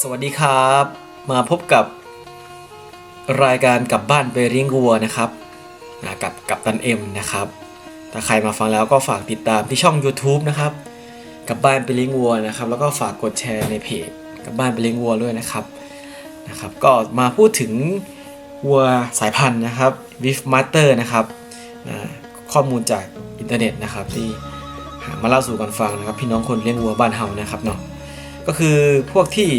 สวัสดีครับ มาพบกับรายการกลับบ้านไปเลี้ยงวัวนะครับกับกับตันเอ็มนะครับ ถ้าใครมาฟังแล้วก็ฝากติดตามที่ช่อง YouTube นะครับกลับบ้านไปเลี้ยงวัวนะครับ แล้วก็ฝากกดแชร์ในเพจกลับบ้านไปเลี้ยงวัวด้วยนะครับนะครับ ก็มาพูดถึงวัวสายพันธุ์นะครับ Beef Master นะครับข้อมูลจากอินเทอร์เน็ตนะครับที่มาเล่าสู่กันฟังนะครับ พี่น้องคนเลี้ยงวัวบ้านเฮานะครับเนาะ ก็คือพวกที่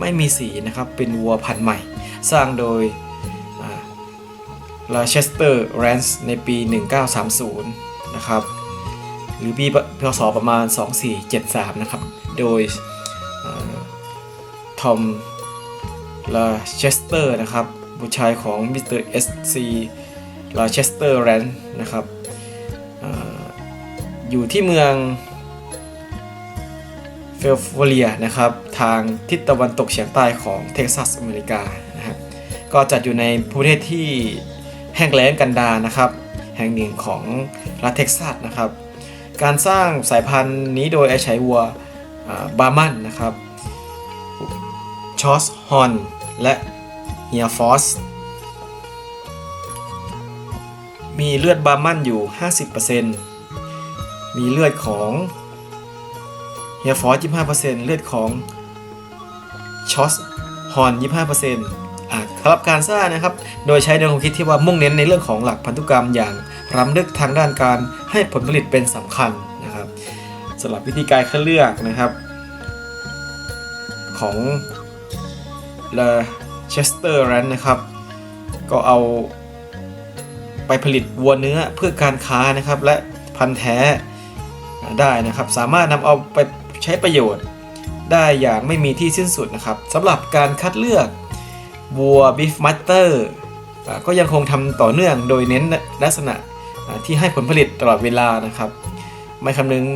ไม่มีสีนะครับเป็นวัวพันธุ์ใหม่ สร้างโดยลาเชสเตอร์แรนส์ในปี 1930 นะครับ หรือปีพศประมาณ 2473 นะครับ โดยทอมลาเชสเตอร์นะครับ บุตรชายของมิสเตอร์เอสซีลาเชสเตอร์แรนส์นะครับออยู่ที่เมือง เฟลฟอเรียนะครับทางทิศตะวันตกเฉียงใต้ของเท็กซัสอเมริกานะครับก็จัดอยู่ในประเทศที่แห้งแล้งกันดารนะครับ แห่งหนึ่งของรัฐเท็กซัสนะครับ การสร้างสายพันธุ์นี้โดยไอใช้วัวบาร์มันนะครับชอสฮอนและเฮียฟอสมีเลือดบาร์มันอยู่ 50%มีเลือดของ ฮียฟอส25%เลือดของชอสฮอน25%อ่าสำหรับการสร้างนะครับ โดยใช้แนวความคิดที่ว่ามุ่งเน้นในเรื่องของหลักพันธุกรรมอย่างรำลึกทางด้านการให้ผลผลิตเป็นสำคัญนะครับสำหรับวิธีการคัดเลือกนะครับ ของเลเชสเตอร์แรนนะครับ ก็เอาไปผลิตวัวเนื้อเพื่อการค้านะครับ และพันธุ์แท้ได้นะครับ สามารถนำเอาไป ใช้ประโยชน์ ได้อย่างไม่มีที่สิ้นสุดนะครับสำหรับการคัดเลือกวัวบีฟมัตเตอร์ก็ยังคงทำต่อเนื่องโดยเน้นลักษณะที่ให้ผลผลิตตลอดเวลานะครับ ไม่คำนึง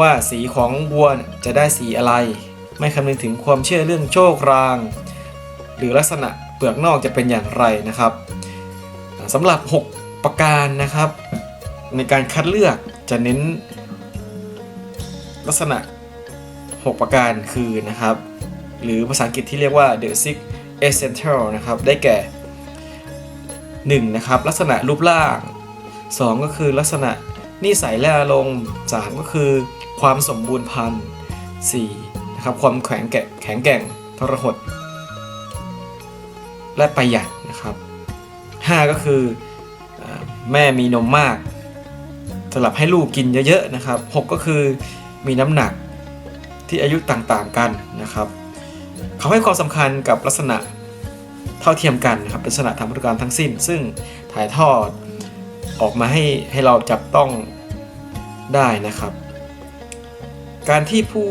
ว่าสีของวัวจะได้สีอะไร ไม่คำนึงถึงความเชื่อเรื่องโชคราง หรือลักษณะเปลือกนอกจะเป็นอย่างไรนะครับสำหรับ 6 ประการนะครับ ในการคัดเลือกจะเน้น ลักษณะ 6 ประการคือนะครับ หรือภาษาอังกฤษที่เรียกว่า the six essential นะครับ ได้แก่ 1. นะครับ ลักษณะรูปร่าง 2 ก็คือลักษณะนิสัยและอารมณ์3ก็คือความสมบูรณ์พันธุ์4นะครับความแข็งแกร่งแข็งแกร่งทรหด และประหยัดนะครับ 5 ก็คือแม่มีนมมากสำหรับให้ลูกกินเยอะๆนะครับ 6 ก็คือ มีน้ำหนักที่อายุต่างๆกันนะครับ เขาให้ความสำคัญกับลักษณะเท่าเทียมกันนะครับเป็นลักษณะทางพันธุกรรมทั้งสิ้น ซึ่งถ่ายทอดออกมาให้ให้เราจับต้องได้นะครับ การที่ผู้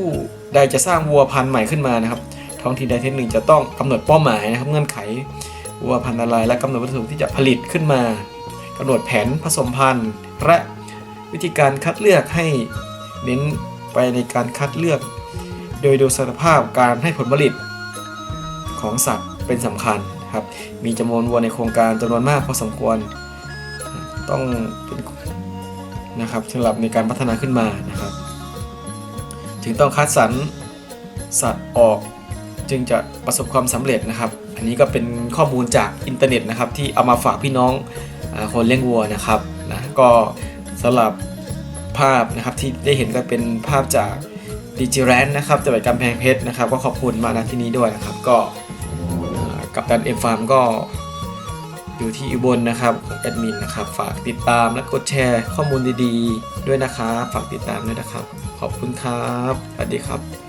ใดจะสร้างวัวพันธุ์ใหม่ขึ้นมานะครับ ท้องถิ่นใดที่หนึ่งจะต้องกำหนดเป้าหมายนะครับ เงื่อนไขวัวพันธุ์อะไรและกำหนดวัตถุที่จะผลิตขึ้นมากำหนดแผนผสมพันธุ์และวิธีการคัดเลือกให้เน้น ไปในการคัดเลือก โดยดูสภาพการให้ผลผลิตของสัตว์เป็นสำคัญครับ มีจำนวนวัวในโครงการจำนวนมากพอสมควร ต้องเป็นนะครับสำหรับในการพัฒนาขึ้นมานะครับ ถึงต้องคัดสรรสัตว์ออกจึงจะประสบความสำเร็จนะครับ อันนี้ก็เป็นข้อมูลจากอินเทอร์เน็ตนะครับที่เอามาฝากพี่น้องคนเลี้ยงวัวนะครับนะก็สำหรับ ภาพนะครับที่ได้เห็นก็เป็นภาพจากดิจิแรนนะครับจังหวัดกำแพงเพชรนะครับก็ขอบคุณมาณที่นี้ด้วยนะครับ ก็กับดันเอ็มฟาร์มก็อยู่ที่อุบลนะครับแอดมินนะครับฝากติดตามและกดแชร์ข้อมูลดีๆ ด้วยนะครับฝากติดตามด้วยนะครับ ขอบคุณครับสวัสดีครับ